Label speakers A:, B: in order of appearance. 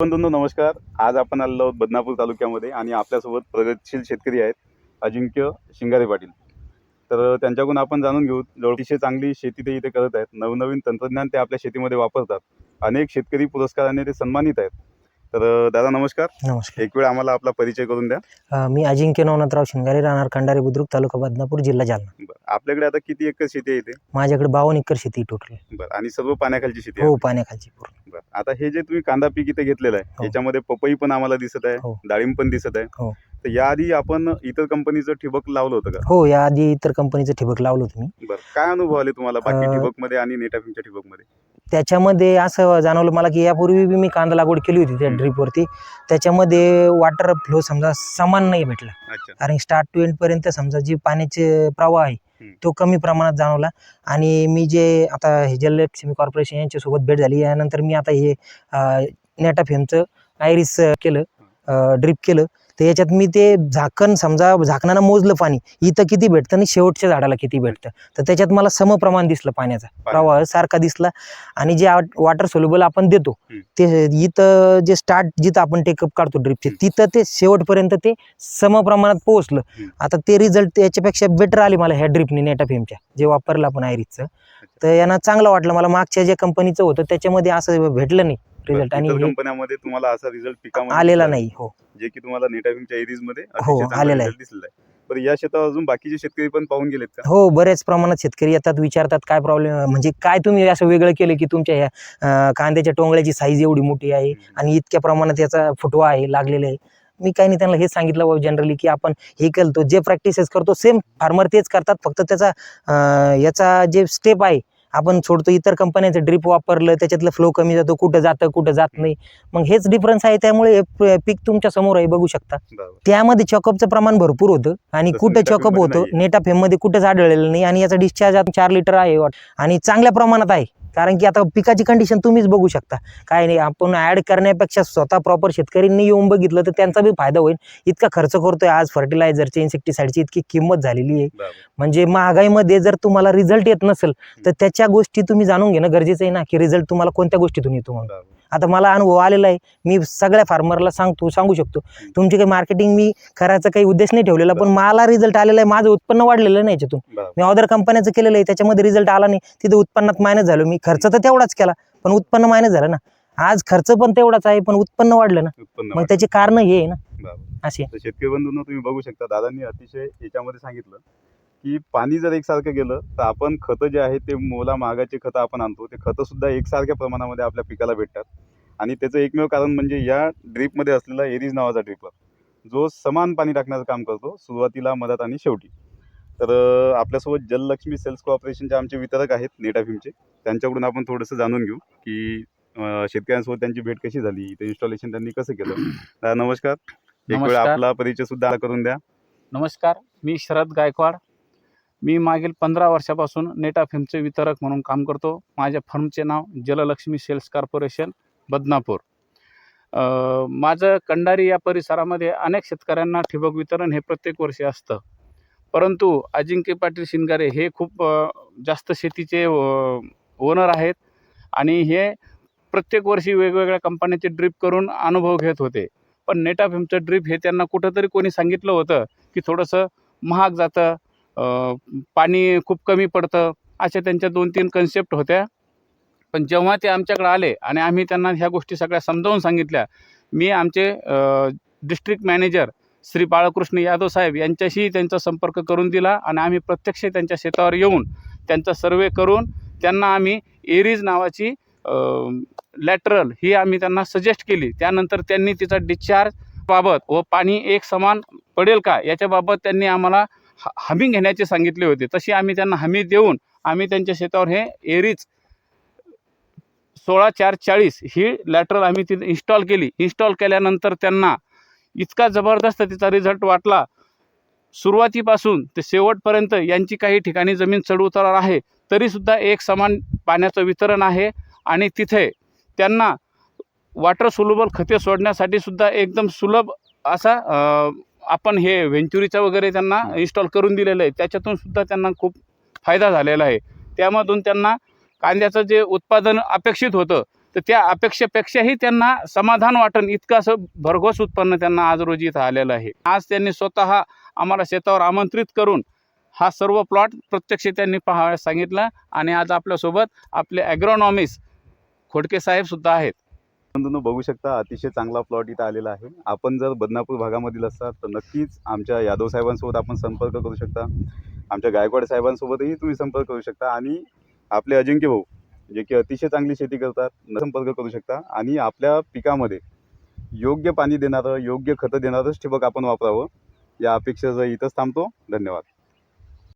A: बंधूंनो नमस्कार. आज आपण आलेलो आहोत बदनापूर तालुक्यामध्ये आणि आपल्यासोबत प्रगतशील शेतकरी आहेत अजिंक्य शिंगारे पाटील. तर त्यांच्याकडून आपण जाणून घेऊ जवळ अतिशय चांगली शेती ते इथे करत आहेत. नवनवीन तंत्रज्ञान ते आपल्या शेतीमध्ये वापरतात. अनेक शेतकरी पुरस्काराने ते सन्मानित आहेत. तर दादा नमस्कार.
B: नमस्कार.
A: एक वेळ आम्हाला आपला परिचय करून द्या.
B: मी अजिंक्य नवनाथराव शिंगारे राहणार खंडारे बुद्रुक तालुका बदनापूर जिल्हा जालना.
A: आपल्याकडे आता किती एकर शेती आहे इथे
B: माझ्याकडे बावन्न एकर शेती टोटल
A: बरं आणि सर्व पाण्याखालची शेती आहे
B: हो पाण्याखालची पूर्ण
A: बरं आता हे जे तुम्ही कांदा पीक इथे घेतलेलं आहे
B: हो.
A: याच्यामध्ये पपई पण आम्हाला दिसत आहे
B: हो.
A: डाळिंब पण दिसत आहे
B: हो.
A: तर याआधी आपण इतर कंपनीचं ठिबक लावलं होतं का
B: हो याआधी इतर कंपनीचं ठिबक लावलं होतं मी
A: बरं काय अनुभव आले तुम्हाला बाकी
B: अं,
A: ठिबकमध्ये आणि नेटाफिमच्या ठिबकमध्ये
B: त्याच्यामध्ये असं जाणवलं मला की यापूर्वी बी मी कांदा लागवड केली होती त्या. ड्रीपवरती त्याच्यामध्ये वॉटर फ्लो समजा समान नाही भेटला
A: अच्छा
B: कारण स्टार्ट टू एंड पर्यंत समजा जी पाण्याचे प्रवाह आहे. तो कमी प्रमाणात जाणवला. आणि मी जे आता हे जललक्ष्मी कॉर्पोरेशन यांच्यासोबत भेट झाली यानंतर मी आता हे नेटाफेमचं आयरिस केलं ड्रिप केलं. तर याच्यात मी ते झाकण समजा झाकणानं मोजलं पाणी इथं किती भेटतं आणि शेवटच्या झाडाला किती भेटतं? तर त्याच्यात मला समप्रमाण दिसलं पाण्याचा. प्रवाह सारखा दिसला आणि जे वॉटर सोल्युबल आपण देतो. ते इथं जे स्टार्ट जिथं आपण टेकअप काढतो ड्रिपचे. तिथं ते शेवटपर्यंत ते समप्रमाणात पोहोचलं. आता ते रिझल्ट याच्यापेक्षा बेटर आले मला ह्या ड्रिपने नेटाफेमच्या जे वापरलं आपण आयरिसचं. तर यांना चांगलं वाटलं. मला मागच्या जे कंपनीचं होतं त्याच्यामध्ये असं भेटलं नाही. रिझल्ट आणि हे
A: कंपन्यामध्ये तुम्हाला असा रिझल्ट पिकामध्ये
B: आलेला
A: दिसला
B: नाही हो.
A: जे की तुम्हाला नेटाफिमच्या एरिजमध्ये
B: हो,
A: चांगला
B: आलेला आहे.
A: result दिसलेला आहे बरं या शेतावर अजून बाकीचे शेतकरी पण पाहून गेलेत का?
B: हो बऱ्याच प्रमाणात शेतकरी येतात विचारतात काय प्रॉब्लेम म्हणजे काय तुम्ही असं वेगळं केलं की तुमच्या ह्या अं, कांद्याच्या टोंगळ्याची साईज एवढी मोठी आहे आणि इतक्या प्रमाणात याचा फुटवा आहे लागलेला आहे? मी काही नाही त्यांना हेच सांगितलं बाबा जनरली की आपण हे केलं जे प्रॅक्टिसेस करतो सेम फार्मर तेच करतात फक्त त्याचा अं, याचा जे स्टेप आहे आपण सोडतो इतर कंपन्यांचं ड्रिप वापरलं त्याच्यातलं फ्लो कमी जातो कुठं जातं कुठं जात नाही मग हेच डिफरन्स आहे त्यामुळे पीक तुमच्यासमोर आहे बघू शकता. त्यामध्ये चॉकअपचं प्रमाण भरपूर होतं आणि कुठं चॉकअप होतं
A: नाहीये.
B: नेटाफेममध्ये कुठंच आढळलेलं नाही आणि याचा डिस्चार्ज चार लिटर आहे वाट- आणि चांगल्या प्रमाणात आहे कारण की आता पिकाची कंडिशन तुम्हीच बघू शकता काय नाही आपण ॲड करण्यापेक्षा स्वतः प्रॉपर शेतकऱ्यांनी येऊन बघितलं तर त्यांचा बी फायदा होईल इतका खर्च करतोय आज फर्टिलायझरची इन्सेक्टिसाईडची इतकी किंमत झालेली आहे. म्हणजे महागाईमध्ये जर तुम्हाला रिझल्ट येत नसेल तर त्याच्या गोष्टी तुम्ही जाणून घेणं गरजेचं आहे ना की रिझल्ट तुम्हाला कोणत्या गोष्टीतून येतो म्हणून. आता मला अनुभव आलेला आहे. मी सगळ्या फार्मरला सांगतो सांगू शकतो. तुमची काही मार्केटिंग मी करायचा काही उद्देश नाही ठेवलेला पण मला रिझल्ट आलेला आहे. माझं उत्पन्न वाढलेलं नाही याच्यातून. मी अदर कंपन्याचं केलेलं आहे. त्याच्यामध्ये रिझल्ट आला नाही. तिथे उत्पन्नात मायनस झालो. मी खर्च तर तेवढाच केला पण उत्पन्न मायनस झालं ना. आज खर्च पण तेवढाच आहे पण उत्पन्न वाढलं ना. मग. त्याचे कारण हे आहे ना. असे
A: शेतकरी बंधूंनो तुम्ही बघू शकता दादांनी अतिशय याच्यामध्ये सांगितलं. की पाणी जर एकसारखं गेलं तर आपण खतं जे आहे ते मोला महागाचे खतं आपण आणतो. ते खतं सुद्धा एकसारख्या प्रमाणामध्ये आपल्या पिकाला भेटतात. आणि त्याचं एकमेव कारण म्हणजे या ड्रीपमध्ये असलेला एरिज नावाचा ड्रिपर जो समान पाणी टाकण्याचं काम करतो सुरुवातीला मधात आणि शेवटी. तर आपल्यासोबत जललक्ष्मी सेल्स कॉर्पोरेशनचे आमचे वितरक आहेत नेटाफिमचे त्यांच्याकडून आपण थोडंसं जाणून घेऊ की शेतकऱ्यांसोबत त्यांची भेट कशी झाली ते इन्स्टॉलेशन त्यांनी कसं केलं. नमस्कार. एक वेळ. आपला परिचय सुद्धा करून द्या.
C: नमस्कार. मी शरद गायकवाड. मी मागील पंधरा वर्षापासून नेटा नेटाफिमचे वितरक म्हणून काम करतो. माझ्या फर्मचे नाव जललक्ष्मी सेल्स कॉर्पोरेशन बदनापूर. माझं कंडारी या परिसरामध्ये अनेक शेतकऱ्यांना ठिबक वितरण हे प्रत्येक वर्षी असतं. परंतु अजिंक्य पाटील शिंगारे हे खूप जास्त शेतीचे ओनर आहेत आणि हे प्रत्येक वर्षी वेगवेगळ्या कंपन्यांचे ड्रीप करून अनुभव घेत होते. पण नेटाफिमचं ड्रीप हे त्यांना कुठंतरी कोणी सांगितलं होतं की थोडंसं महाग जातं पाणी खूप कमी पडतं अशा त्यांच्या दोन तीन कन्सेप्ट होत्या. पण जेव्हा ते आमच्याकडे आले आणि आम्ही त्यांना ह्या गोष्टी सगळ्या समजावून सांगितल्या मी आमचे डिस्ट्रिक्ट मॅनेजर श्री बाळकृष्ण यादव साहेब यांच्याशी त्यांचा संपर्क करून दिला आणि आम्ही प्रत्यक्ष त्यांच्या शेतावर येऊन त्यांचा सर्वे करून त्यांना आम्ही एरीज नावाची लॅटरल ही आम्ही त्यांना सजेस्ट केली. त्यानंतर त्यांनी तिचा डिस्चार्ज बाबत व पाणी एक समान पडेल का याच्याबाबत त्यांनी आम्हाला ह हमी घेण्याचे सांगितले होते. तशी आम्ही त्यांना हमी देऊन आम्ही त्यांच्या शेतावर हे एरीज सोळा चार चाळीस ही लॅटरल आम्ही तिथे इन्स्टॉल केली. इन्स्टॉल केल्यानंतर त्यांना इतका जबरदस्त तिचा रिझल्ट वाटला. सुरुवातीपासून ते शेवटपर्यंत यांची काही ठिकाणी जमीन चढउतारावर आहे तरीसुद्धा एक समान पाण्याचं वितरण आहे आणि तिथे त्यांना वॉटर सोल्युबल खते सोडण्यासाठी सुद्धा एकदम सुलभ असा आपण हे व्हेंचुरीचं वगैरे त्यांना इन्स्टॉल करून दिलेलं आहे. त्याच्यातून सुद्धा त्यांना खूप फायदा झालेला आहे. त्यामधून त्यांना कांद्याचं जे उत्पादन अपेक्षित होतं तर त्या अपेक्षेपेक्षाही त्यांना समाधान वाटण इतकं असं भरघोस उत्पन्न त्यांना आज रोजी इथं आलेलं आहे. आज त्यांनी स्वतः आम्हाला शेतावर आमंत्रित करून हा सर्व प्लॉट प्रत्यक्ष त्यांनी पाहावयास सांगितला आणि आज आपल्यासोबत आपले ॲग्रोनॉमिस्ट खोडके साहेबसुद्धा आहेत.
A: बंधूंनो बघू शकता अतिशय चांगला प्लॉट इथं आलेला आहे. आपण जर बदनापूर भागामधील असाल तर नक्कीच आमच्या यादव साहेबांसोबत आपण संपर्क करू शकता. आमच्या गायकवाड साहेबांसोबतही तुम्ही संपर्क करू शकता आणि आपले अजिंक्य भाऊ जे की अतिशय चांगली शेती करतात न संपर्क करू शकता आणि आपल्या पिकामध्ये योग्य पाणी देणारं योग्य खतं देणारंच ठिबक आपण वापरावं या अपेक्षेसह इथंच थांबतो. धन्यवाद.